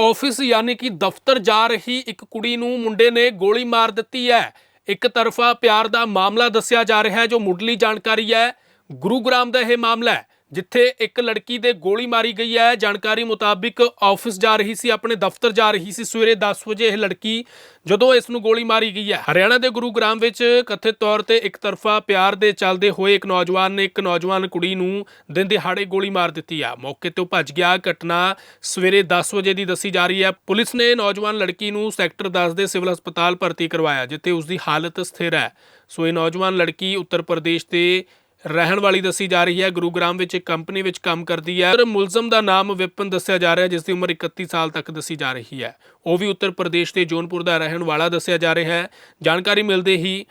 Office ਯਾਨੀ ਕਿ ਦਫ਼ਤਰ ਜਾ ਰਹੀ ਇੱਕ ਕੁੜੀ ਨੂੰ ਮੁੰਡੇ ਨੇ ਗੋਲੀ ਮਾਰ ਦਿੱਤੀ ਹੈ। ਇੱਕ ਤਰਫਾ ਪਿਆਰ ਦਾ ਮਾਮਲਾ ਦੱਸਿਆ ਜਾ ਰਿਹਾ ਹੈ, ਜੋ ਮੁੱਢਲੀ ਜਾਣਕਾਰੀ ਹੈ। ਗੁਰੂਗ੍ਰਾਮ ਦਾ ਇਹ ਮਾਮਲਾ ਹੈ। ਜਿੱਥੇ ਇੱਕ ਲੜਕੀ ਦੇ ਗੋਲੀ ਮਾਰੀ ਗਈ ਹੈ। ਜਾਣਕਾਰੀ ਮੁਤਾਬਿਕ ਆਫਿਸ ਜਾ ਰਹੀ ਸੀ, ਆਪਣੇ ਦਫ਼ਤਰ ਜਾ ਰਹੀ ਸੀ। ਸਵੇਰੇ 10 ਵਜੇ ਇਹ ਲੜਕੀ ਜਦੋਂ ਇਸ ਨੂੰ ਗੋਲੀ ਮਾਰੀ ਗਈ ਹੈ। ਹਰਿਆਣਾ ਦੇ ਗੁਰੂਗ੍ਰਾਮ ਵਿੱਚ ਕਥਿਤ ਤੌਰ ਤੇ ਇੱਕ ਤਰਫਾ ਪਿਆਰ ਦੇ ਚੱਲਦੇ ਹੋਏ ਇੱਕ ਨੌਜਵਾਨ ਨੇ ਇੱਕ ਨੌਜਵਾਨ ਕੁੜੀ ਨੂੰ ਦਿਨ ਦਿਹਾੜੇ ਗੋਲੀ ਮਾਰ ਦਿੱਤੀ ਆ ਮੌਕੇ ਤੋਂ ਭੱਜ ਗਿਆ। ਘਟਨਾ ਸਵੇਰੇ 10 ਵਜੇ ਦੀ ਦੱਸੀ ਜਾ ਰਹੀ ਹੈ। ਪੁਲਿਸ ਨੇ ਨੌਜਵਾਨ ਲੜਕੀ ਨੂੰ ਸੈਕਟਰ 10 ਦੇ ਸਿਵਲ ਹਸਪਤਾਲ ਭਰਤੀ ਕਰਵਾਇਆ, ਜਿੱਥੇ ਉਸ ਦੀ ਹਾਲਤ ਸਥਿਰ ਹੈ। ਸੋ ਇਹ ਨੌਜਵਾਨ ਲੜਕੀ ਉੱਤਰ ਪ੍ਰਦੇਸ਼ ਦੇ ਰਹਿਣ ਵਾਲੀ ਦੱਸੀ ਜਾ ਰਹੀ ਹੈ। ਗੁਰੂਗ੍ਰਾਮ ਵਿੱਚ ਇੱਕ ਕੰਪਨੀ ਵਿੱਚ ਕੰਮ ਕਰਦੀ ਹੈ। ਮੁਲਜ਼ਮ ਦਾ ਨਾਮ ਵਿਪਨ ਦੱਸਿਆ ਜਾ ਰਿਹਾ ਜਿਸ ਦੀ ਉਮਰ 31 ਸਾਲ ਤੱਕ ਦੱਸੀ ਜਾ ਰਹੀ ਹੈ। ਉਹ ਵੀ ਉੱਤਰ ਪ੍ਰਦੇਸ਼ ਦੇ ਜੌਨਪੁਰ ਦਾ ਰਹਿਣ ਵਾਲਾ ਦੱਸਿਆ ਜਾ ਰਿਹਾ ਹੈ। ਜਾਣਕਾਰੀ ਮਿਲਦੇ ਹੀ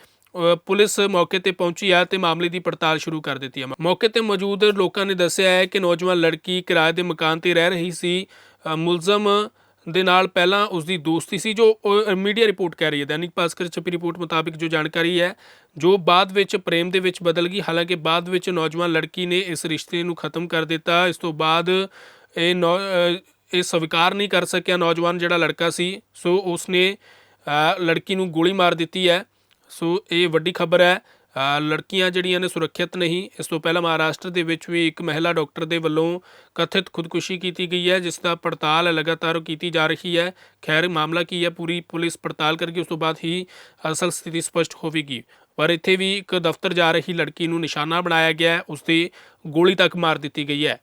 ਪੁਲਿਸ ਮੌਕੇ ਤੇ ਪਹੁੰਚੀ ਹੈ ਤੇ ਮਾਮਲੇ ਦੀ ਪੜਤਾਲ ਸ਼ੁਰੂ ਕਰ ਦਿੱਤੀ ਹੈ। ਮੌਕੇ ਤੇ ਮੌਜੂਦ ਲੋਕਾਂ ਨੇ ਦੱਸਿਆ ਹੈ ਕਿ ਨੌਜਵਾਨ ਲੜਕੀ ਕਿਰਾਏ ਦੇ ਮਕਾਨ ਤੇ ਰਹਿ ਰਹੀ ਸੀ। ਮੁਲਜ਼ਮ ਦੇ ਨਾਲ ਪਹਿਲਾਂ ਉਸ ਦੀ ਦੋਸਤੀ ਸੀ, ਜੋ ਮੀਡੀਆ ਰਿਪੋਰਟ ਕਹਿ ਰਹੀ ਹੈ। ਦੈਨਿਕ ਭਾਸਕਰ ਛਪੀ ਰਿਪੋਰਟ ਮੁਤਾਬਿਕ ਜੋ ਜਾਣਕਾਰੀ ਹੈ, ਜੋ ਬਾਅਦ ਵਿੱਚ ਪ੍ਰੇਮ ਦੇ ਵਿੱਚ ਬਦਲ ਗਈ। ਹਾਲਾਂਕਿ ਬਾਅਦ ਵਿੱਚ ਨੌਜਵਾਨ ਲੜਕੀ ਨੇ ਇਸ ਰਿਸ਼ਤੇ ਨੂੰ ਖਤਮ ਕਰ ਦਿੱਤਾ। ਇਸ ਤੋਂ ਬਾਅਦ ਇਹ ਨੌ- ਇਹ ਸਵੀਕਾਰ ਨਹੀਂ ਕਰ ਸਕਿਆ ਨੌਜਵਾਨ ਜਿਹੜਾ ਲੜਕਾ ਸੀ। ਸੋ ਉਸਨੇ ਲੜਕੀ ਨੂੰ ਗੋਲੀ ਮਾਰ ਦਿੱਤੀ ਹੈ। ਸੋ ਇਹ ਵੱਡੀ ਖਬਰ ਹੈ। ਲੜਕੀਆਂ ਜਿਹੜੀਆਂ ਨੇ ਸੁਰੱਖਿਅਤ ਨਹੀਂ, ਇਸ ਤੋਂ ਪਹਿਲਾਂ ਮਹਾਰਾਸ਼ਟਰ ਦੇ ਵਿੱਚ ਵੀ ਇੱਕ ਮਹਿਲਾ ਡਾਕਟਰ ਦੇ ਵੱਲੋਂ ਕਥਿਤ ਖੁਦਕੁਸ਼ੀ ਕੀਤੀ ਗਈ ਹੈ, ਜਿਸ ਦਾ ਪੜਤਾਲ ਲਗਾਤਾਰ ਕੀਤੀ ਜਾ ਰਹੀ ਹੈ। ਖੈਰ, ਮਾਮਲਾ ਕੀ ਹੈ? ਪੂਰੀ ਪੁਲਿਸ ਪੜਤਾਲ ਕਰਕੇ ਉਸ ਤੋਂ ਬਾਅਦ ਹੀ ਅਸਲ ਸਥਿਤੀ ਸਪਸ਼ਟ ਹੋਵੇਗੀ। ਪਰ ਇੱਥੇ ਵੀ ਇੱਕ ਦਫ਼ਤਰ ਜਾ ਰਹੀ ਲੜਕੀ ਨੂੰ ਨਿਸ਼ਾਨਾ ਬਣਾਇਆ ਗਿਆ ਹੈ ਉਸ ਤੇ ਗੋਲੀ ਤੱਕ ਮਾਰ ਦਿੱਤੀ ਗਈ ਹੈ।